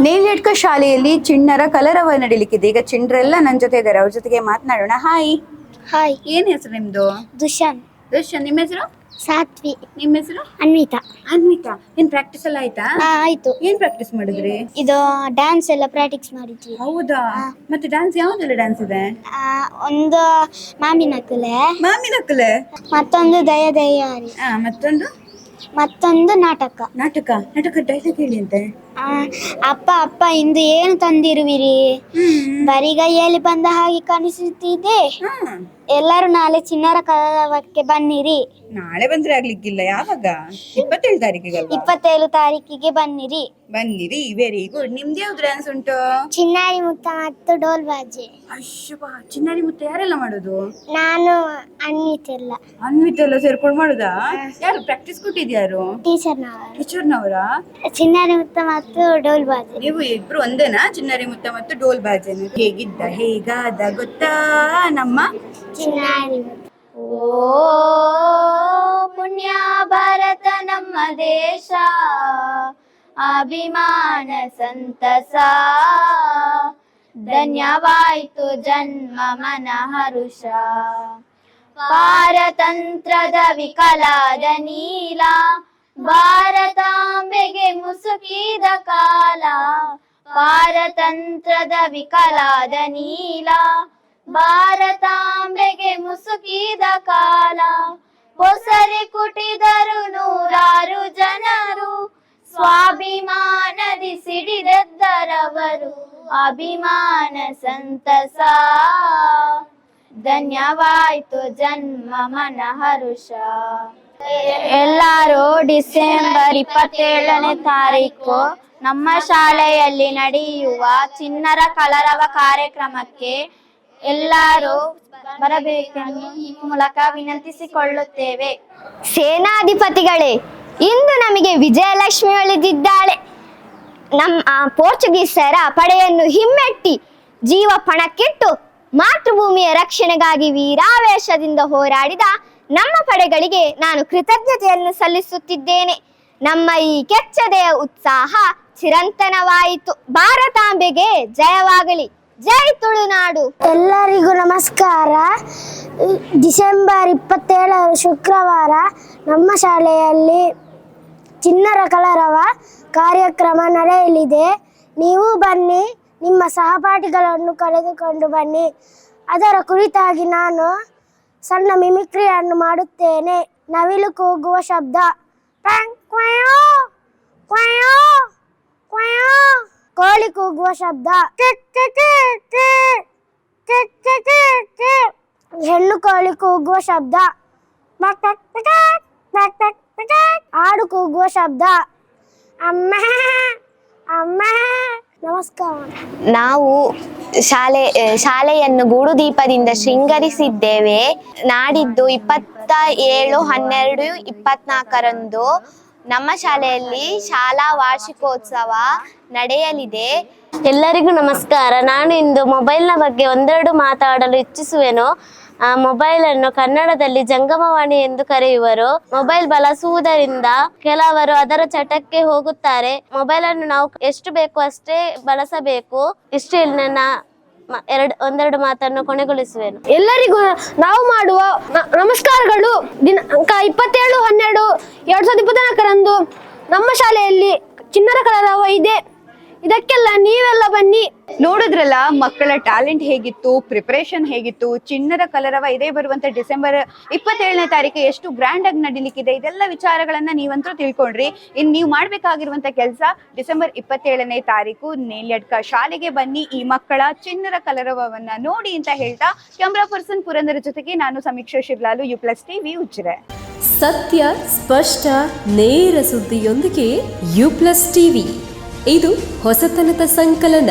ನೇಲ್ಯಡ್ಕ ಶಾಲೆಯಲ್ಲಿ ಚಿಣ್ಣರ ಕಲರವ ನಡೀಲಿಕ್ಕಿದೆ. ಈಗ ಚಿಣ್ಣರೆಲ್ಲ ನನ್ನ ಜೊತೆ ಇದ್ದಾರೆ. ಅವ್ರ ಜೊತೆಗೆ ಮಾತನಾಡೋಣ. ಹಾಯ್ ಹಾಯ್ ಏನ್ ಹೆಸರು ನಿಮ್ದು? ದುಶಾನ್ ದುಶಾನ್ ನಿಮ್ಮ ಹೆಸರು? ಸಾತ್ವಿ. ನಿಮ್ಮ ಹೆಸರು? ಅನ್ವಿತಾ. ಅನ್ವಿತಾ. ಏನ್ ಪ್ರಾಕ್ಟೀಸ್ ಎಲ್ಲ ಆಯ್ತಾ? ಆ, ಆಯ್ತು. ಏನ್ ಪ್ರಾಕ್ಟೀಸ್ ಮಾಡಿದ್ರಿ? ಇದು ಡ್ಯಾನ್ಸ್ ಎಲ್ಲ ಪ್ರಾಕ್ಟೀಸ್ ಮಾಡಿದ್ವಿ. ಹೌದಾ? ಮತ್ತೆ ಡ್ಯಾನ್ಸ್ ಯಾವ್ದೆಲ್ಲ ಡ್ಯಾನ್ಸ್ ಇದೆ? ಆ, ಒಂದು ಮಾಮಿನ ಕುಲೆ. ಮಾಮಿನ ಕಲೆ? ಮತ್ತೊಂದು ದಯ ದಯಾರಿ. ಮತ್ತೊಂದು? ಮತ್ತೊಂದು ನಾಟಕ. ನಾಟಕ. ನಾಟಕ ಡೈಲಾಗ್ ಹೇಳಿ ಅಂತೆ ಅಪ್ಪ ಅಪ್ಪ ಇಂದು ಏನು ತಂದಿರುವಿರಿ? ಬರಿಗೈಯಲ್ಲಿ ಬಂದ ಹಾಗೆ ಕಾಣಿಸುತ್ತಿದೆ. ಎಲ್ಲರೂ ನಾಳೆ ಚಿನ್ನರ ಕಲಾವಕ್ಕೆ ಬನ್ನಿರಿ. ನಾಳೆ ಬಂದ್ರೆ ಆಗ್ಲಿಕ್ಕಿಲ್ಲ ಯಾವಾಗ? ಇಪ್ಪತ್ತೇಳು ತಾರೀಕಿಗೆ ಇಪ್ಪತ್ತೇಳು ತಾರೀಕಿಗೆ ಬನ್ನಿರಿ. ಬನ್ನಿರಿ ವೆರಿ ಗುಡ್ ನಿಮ್ದು ಯಾವ್ದು ಡ್ಯಾನ್ಸ್ ಉಂಟು? ಚಿನ್ನಾರಿ ಮುತ್ತ ಮತ್ತು ಡೋಲ್ ಬಾಜೆ. ಅಯ್ಯಪ್ಪ ಚಿನ್ನಾರಿ ಮುತ್ತ ಯಾರೆಲ್ಲ ಮಾಡೋದು? ನಾನು ಅನ್ವಿತೆಲ್ಲ ಅನ್ವಿತ್ ಎಲ್ಲ ಸೇರ್ಕೊಂಡು ಮಾಡುದಾ? ಯಾರು ಪ್ರಾಕ್ಟೀಸ್ ಕೊಟ್ಟಿದ್ಯಾರು? ಟೀಚರ್ನವರು. ಟೀಚರ್ನವರ? ಚಿನ್ನಾರಿ ಮುತ್ತ ಮತ್ತು ಡೋಲ್ ಬಾಜೆ. ನೀವು ಇಬ್ರು ಒಂದೇನಾ? ಚಿನ್ನರಿ ಮುತ್ತ ಮತ್ತು ಡೋಲ್ ಬಾಜೆ ಹೇಗಿದ್ದ? ಹೇಗಾದ ಗೊತ್ತಾ? ನಮ್ಮ ಚಿನ್ನಾರಿ ಮುತ್ತ ಓ ಪುಣ್ಯ ಭಾರತ ನಮ್ಮ ದೇಶ. ಅಭಿಮಾನ ಸಂತಸ. ಧನ್ಯವಾಯ್ತು ಜನ್ಮ ಮನ ಹರುಷ ಪಾರತಂತ್ರದ ವಿಕಲಾದ ನೀಲ. ಭಾರತಾಂಬೆಗೆ ಮುಸುಕಿದ ಕಾಲ, ಪಾರತಂತ್ರದ ವಿಕಲಾದ ನೀಲ. ಭಾರತಾಂಬೆಗೆ ಮುಸುಕಿದ ಕಾಲ ಹೊಸರಿ ಕುಟಿದರು ನೂರಾರು ಜನರು. ಸ್ವಾಭಿಮಾನದಿ ಸಿಡಿದದ್ದರವರು, ಅಭಿಮಾನ ಸಂತಸ. ಧನ್ಯವಾಯ್ತು ಜನ್ಮ ಮನ ಹರುಷ ಎಲ್ಲರೂ ಡಿಸೆಂಬರ್ ಇಪ್ಪತ್ತೇಳನೇ ತಾರೀಕು ನಮ್ಮ ಶಾಲೆಯಲ್ಲಿ ನಡೆಯುವ ಚಿನ್ನರ ಕಲರವ ಕಾರ್ಯಕ್ರಮಕ್ಕೆ ಎಲ್ಲರೂ ಬರಬೇಕೆಂದು ಈ ಮೂಲಕ ವಿನಂತಿಸಿಕೊಳ್ಳುತ್ತೇವೆ. ಸೇನಾಧಿಪತಿಗಳೇ, ಇಂದು ನಮಗೆ ವಿಜಯಲಕ್ಷ್ಮಿ ಒಲಿದಿದ್ದಾಳೆ ನಮ್ಮ ಪೋರ್ಚುಗೀಸರ ಪಡೆಯನ್ನು ಹಿಮ್ಮೆಟ್ಟಿ ಜೀವ ಪಣಕ್ಕಿಟ್ಟು ಮಾತೃಭೂಮಿಯ ರಕ್ಷಣೆಗಾಗಿ ವೀರಾವೇಶದಿಂದ ಹೋರಾಡಿದ ನಮ್ಮ ಪಡೆಗಳಿಗೆ ನಾನು ಕೃತಜ್ಞತೆಯನ್ನು ಸಲ್ಲಿಸುತ್ತಿದ್ದೇನೆ. ನಮ್ಮ ಈ ಕೆಚ್ಚದೆಯ ಉತ್ಸಾಹ ಚಿರಂತನವಾಯಿತು. ಭಾರತಾಂಬೆಗೆ ಜಯವಾಗಲಿ. ಜೈ ತುಳುನಾಡು. ಎಲ್ಲರಿಗೂ ನಮಸ್ಕಾರ. ಡಿಸೆಂಬರ್ ಇಪ್ಪತ್ತೇಳರ ಶುಕ್ರವಾರ ನಮ್ಮ ಶಾಲೆಯಲ್ಲಿ ಚಿನ್ನರ ಕಲರವ ಕಾರ್ಯಕ್ರಮ ನಡೆಯಲಿದೆ. ನೀವು ಬನ್ನಿ, ನಿಮ್ಮ ಸಹಪಾಠಿಗಳನ್ನು ಕರೆದುಕೊಂಡು ಬನ್ನಿ. ಅದರ ಕುರಿತಾಗಿ ನಾನು ಸಣ್ಣ ಮಿಮಿಕ್ರಿಯನ್ನು ಮಾಡುತ್ತೇನೆ ನವಿಲು ಕೂಗುವ ಶಬ್ದ ಪ್ಯಾಂಗ್ ಕ್ವಯೋ, ಕ್ವಯೋ, ಕ್ವಯೋ. ಕೋಳಿ ಕೂಗುವ ಶಬ್ದ kick kick kick kick kick kick kick. ಹೆಣ್ಣು ಕೋಳಿ ಕೂಗುವ ಶಬ್ದ ಬಕ್ ಬಕ್ ಬಕ್ ಬಕ್ ಬಕ್ ಬಕ್. ಆಡು ಕೂಗುವ ಶಬ್ದ ಅಮ್ಮ ಅಮ್ಮ ನಮಸ್ಕಾರ. ನಾವು ಶಾಲೆ ಶಾಲೆಯನ್ನು ಗೂಡು ದೀಪದಿಂದ ಶೃಂಗರಿಸಿದ್ದೇವೆ. ನಾಡಿದ್ದು ಇಪ್ಪತ್ತ ಏಳು ಹನ್ನೆರಡು ಇಪ್ಪತ್ನಾಲ್ಕರಂದು ನಮ್ಮ ಶಾಲೆಯಲ್ಲಿ ಶಾಲಾ ವಾರ್ಷಿಕೋತ್ಸವ ನಡೆಯಲಿದೆ. ಎಲ್ಲರಿಗೂ ನಮಸ್ಕಾರ. ನಾನು ಇಂದು ಮೊಬೈಲ್ನ ಬಗ್ಗೆ ಒಂದೆರಡು ಮಾತಾಡಲು ಇಚ್ಛಿಸುವೆನು. ಮೊಬೈಲ್ ಅನ್ನು ಕನ್ನಡದಲ್ಲಿ ಜಂಗಮವಾಣಿ ಎಂದು ಕರೆಯುವರು. ಮೊಬೈಲ್ ಬಳಸುವುದರಿಂದ ಕೆಲವರು ಅದರ ಚಟಕ್ಕೆ ಹೋಗುತ್ತಾರೆ. ಮೊಬೈಲ್ ಅನ್ನು ನಾವು ಎಷ್ಟು ಬೇಕು ಅಷ್ಟೇ ಬಳಸಬೇಕು. ಇಷ್ಟು ಇಲ್ಲಿ ನನ್ನ ಎರಡು, ಒಂದೆರಡು ಮಾತನ್ನು ಕೊನೆಗೊಳಿಸುವೆನು. ಎಲ್ಲರಿಗೂ ನಾವು ಮಾಡುವ ನಮಸ್ಕಾರಗಳು. ದಿನಾಂಕ ಇಪ್ಪತ್ತೇಳು, ಹನ್ನೆರಡು, ಎರಡ್ ಸಾವಿರದ ಇಪ್ಪತ್ನಾಲ್ಕರಂದು ನಮ್ಮ ಶಾಲೆಯಲ್ಲಿ ಚಿನ್ನರ ಕಲರವ ಇದೆ. ಇದಕ್ಕೆಲ್ಲ ನೀವೆಲ್ಲ ಬನ್ನಿ. ನೋಡಿದ್ರಲ್ಲ ಮಕ್ಕಳ ಟ್ಯಾಲೆಂಟ್ ಹೇಗಿತ್ತು ಪ್ರಿಪರೇಷನ್ ಹೇಗಿತ್ತು ಚಿನ್ನರ ಕಲರವ ಇದೇ ಬರುವಂತ ಡಿಸೆಂಬರ್ ಇಪ್ಪತ್ತೇಳನೇ ತಾರೀಕು ಎಷ್ಟು ಗ್ರ್ಯಾಂಡ್ ಆಗಿ ನಡೀಲಿಕ್ಕಿದೆ ಇದೆಲ್ಲ ವಿಚಾರಗಳನ್ನ ನೀವಂತೂ ತಿಳ್ಕೊಂಡ್ರಿ. ಇನ್ ನೀವು ಮಾಡ್ಬೇಕಾಗಿರುವಂತ ಕೆಲಸ ಡಿಸೆಂಬರ್ ಇಪ್ಪತ್ತೇಳನೇ ತಾರೀಕು ನೇಲ್ಯಡ್ಕ ಶಾಲೆಗೆ ಬನ್ನಿ ಈ ಮಕ್ಕಳ ಚಿನ್ನರ ಕಲರವವನ್ನ ನೋಡಿ ಅಂತ ಹೇಳ್ತಾ ಕ್ಯಾಮ್ರಾ ಪರ್ಸನ್ ಪುರಂದರ ಜೊತೆಗೆ ನಾನು Sameeksha Shirlalu U plus TV ಉಚ್ಚಿರೆ ಸತ್ಯ ಸ್ಪಷ್ಟ ನೇರ ಸುದ್ದಿಯೊಂದಿಗೆ ಯು ಪ್ಲಸ್ ಟಿವಿ ಇದು ಹೊಸತನದ ಸಂಕಲನ.